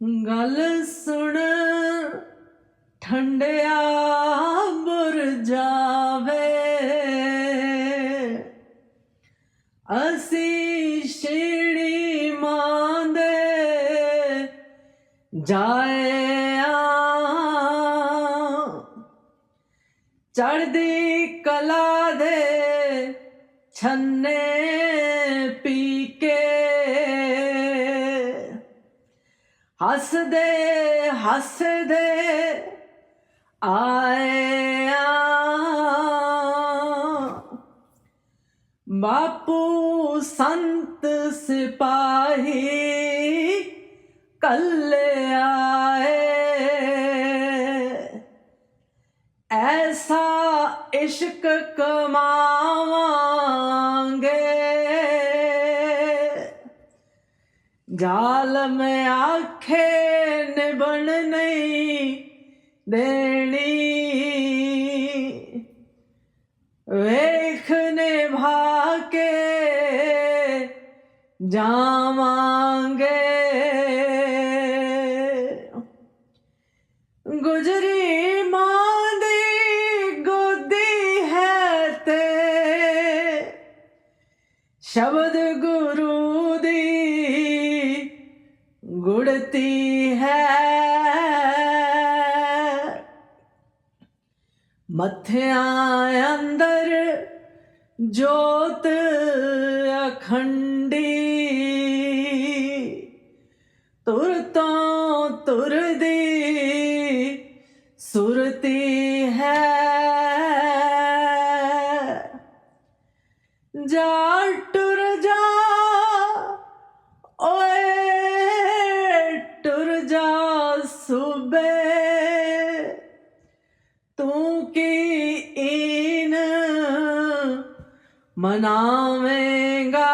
ਗੱਲ ਸੁਣ ਠੰਡਿਆ ਬੁਰ ਜਾਵੇ। ਅਸੀਂ ਛਿੜੀ ਮੰਦੇ ਜਾਏ ਆ ਚੜਦੀ ਕਲਾ ਦੇ ਛੰਨੇ ਹੱਸਦੇ ਹੱਸਦੇ ਆਏ ਆ ਬਾਪੂ ਸੰਤ ਸਿਪਾਹੀ ਕੱਲੇ ਆਏ। ਐਸਾ ਇਸ਼ਕ ਕਮਾਵਾਂਗੇ। ਜ਼ਾਲਮ ਆਖੇ ਨਿਬਣ ਨਹੀਂ ਦੇਣੀ। ਵੇਖ ਨਿਭਾ ਕੇ ਜਾਵਾਂਗੇ। ਗੁਜਰੀ ਮਾਂ ਦੀ ਗੋਦੀ ਹੈ ਤੇ ਸ਼ਬਦ ਗੁਰੂ ਗੁੜਤੀ ਹੈ। ਮੱਥਿਆਂ ਅੰਦਰ ਜੋਤ ਅਖੰਡੀ ਤੁਰ ਤੋਂ ਤੁਰਦੀ ਸੁਰਤੀ ਹੈ। ਜਾ ਟੁਰ ਜਾ ਓਏ ਮਨਾਵੇਂਗਾ।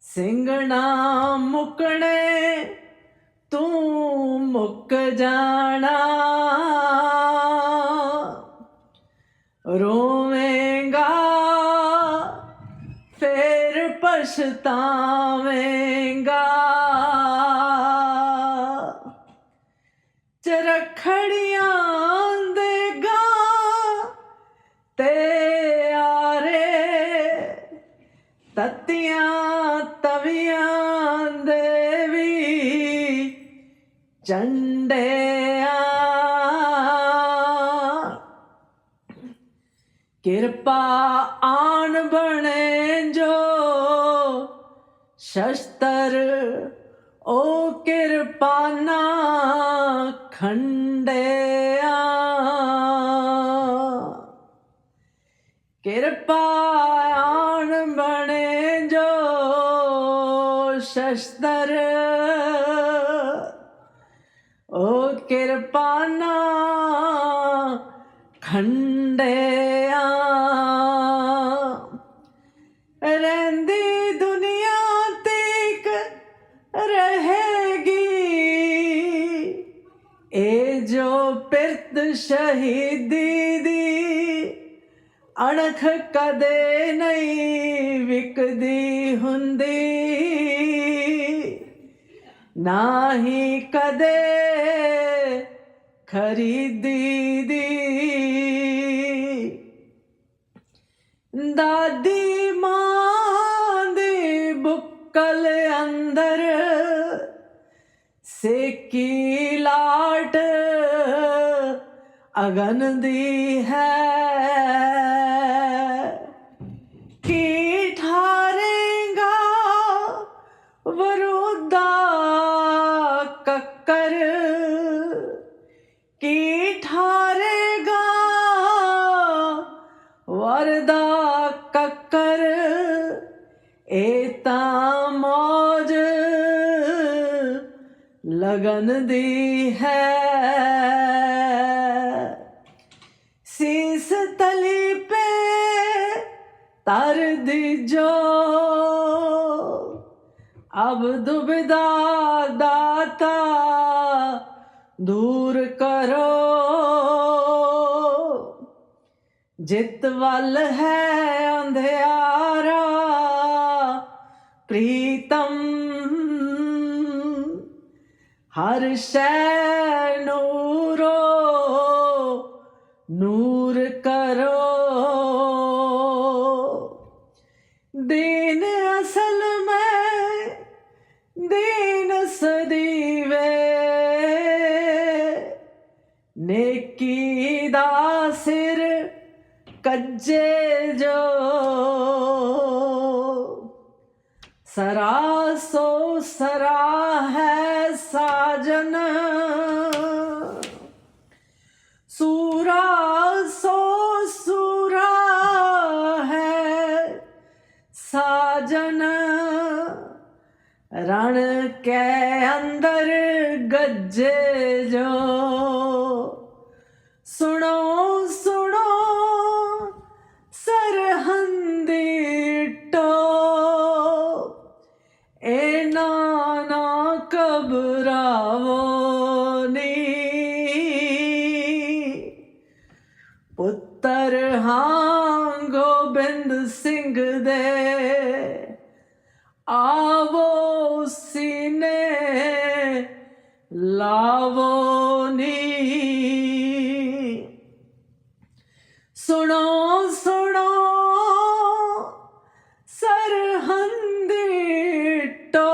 ਸਿੰਘਣਾ ਮੁਕਣੇ ਤੂੰ ਮੁੱਕ ਜਾਣਾ। ਰੋਵੇਂਗਾ ਫੇਰ ਪਛਤਾਵੇਂਗਾ। ਤਤੀਆਂ ਤਵੀਆਂ ਦੇ ਵੀ ਚੰਡਿਆਂ ਕਿਰਪਾ ਆਣ ਬਣੇ ਜੋ ਸ਼ਸਤਰ, ਓ ਕਿਰਪਾ ਨਾ ਖੰਡਿਆ। ਕਿਰਪਾ ਸ਼ਸਤਰ। ਓ ਕਿਰਪਾਨਾ ਖੰਡਿਆ। ਰਹਿੰਦੀ ਦੁਨੀਆ ਤੀਕ ਰਹੇਗੀ। ਇਹ ਜੋ ਪਿਰਤ ਸ਼ਹੀਦੀ ਦੀ ਅਣਖ ਕਦੇ ਨਹੀਂ ਵਿਕਦੀ ਹੁੰਦੀ। ਨਾ ਹੀ ਕਦੇ ਖਰੀਦੀ ਦੀ ਦਾਦੀ ਮਾਂ ਦੀ ਬੁੱਕਲ ਅੰਦਰ ਸੇਕੀ ਲਾਟ ਅਗਨ ਦੀ ਹੈ। ਲਗਨ ਦੀ ਹੈ। ਸੀਸ ਤਲੀ ਪੇ ਤਰ ਦੀ ਜੋ ਅਬ ਦੁਬਿਦਾ ਦਾਤਾ ਦੂਰ ਕਰੋ। ਜਿਤ ਵੱਲ ਹੈ ਅੰਧਿਆਰਾ, ਪ੍ਰੀਤਮ ਹਰ ਸ਼ੈ ਨੂਰੋ, ਨੂਰ ਕਰੋ। ਦੀਨ ਅਸਲ ਮੈਂ, ਦੀਨ ਸਦੀਵੇ। ਨੇਕੀ ਦਾ ਸਿਰ ਕੱਜੇ ਜੋ। ਸਰਾ ਸੋ ਸਰਾ ਹੈ ਸਾਜਨ ਸੂਰਾ ਸੋ ਸੂਰਾ ਹੈ ਸਾਜਨ। ਰਣ ਕੇ ਅੰਦਰ ਗੱਜੇ। ਹਾਂ ਗੋਬਿੰਦ ਸਿੰਘ ਦੇ ਆਵੋ ਸੀਨੇ ਲਾਵੋ ਨੀ ਸੁਣੋ ਸੁਣੋ ਸਰਹੰਦੀ ਟੋ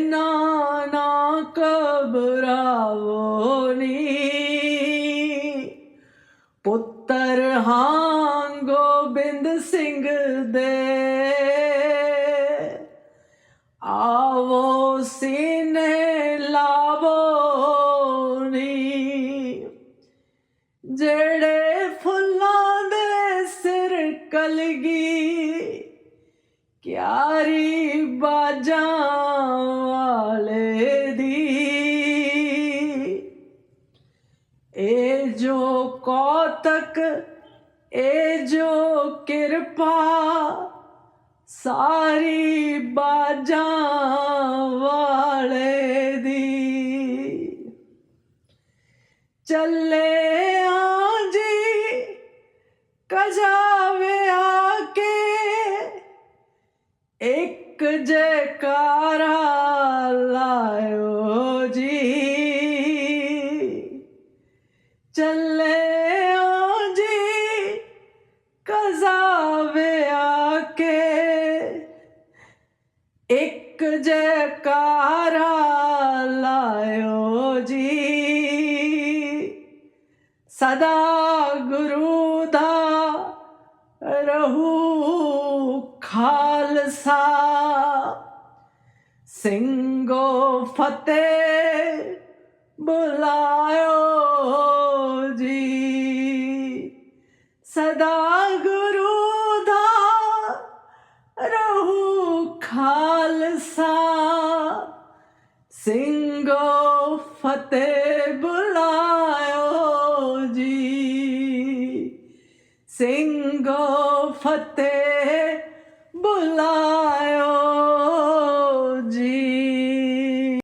ਨਾ ਨਾਨਾ ਕਬਰਾਵੋ ਗੋਬਿੰਦ ਸਿੰਘ ਦੇ ਆਵੋ ਸੀਨੇ ਲਾਵੋ ਨੀ। ਜਿਹੜੇ ਫੁੱਲਾਂ ਦੇ ਸਿਰ ਕਲਗੀ, ਕਿਆਰੀ ਬਾਜਾਂ ਵਾਲੇ ਦੀ। ਇਹ ਜੋ ਕੌਤਕ ਇਹ ਜੋ ਕਿਰਪਾ ਸਾਰੀ ਬਾਜਾਂ ਵਾਲੇ ਦੀ ਚੱਲੇ ਆਂ ਜੀ ਕਜਾਵੇ ਆ ਕੇ ਇੱਕ ਜੈਕਾਰਾ ਲਾਇਓ ਇੱਕ ਜੈਕਾਰਾ ਲਾਇਓ ਜੀ। ਸਦਾ ਗੁਰੂ ਦਾ ਰਹੂ ਖਾਲਸਾ। ਸਿੰਘੋ ਫਤਿਹ ਬੁਲਾਇਓ ਜੀ। ਸਦਾ ਗੁਰੂ ਦਾ ਰਹੂ ਖਾਲਸਾ ਸਿੰਘੋ ਫਤਿਹ ਬੁਲਾਇਓ ਜੀ। ਸਿੰਘੋ ਫਤਿਹ ਬੁਲਾ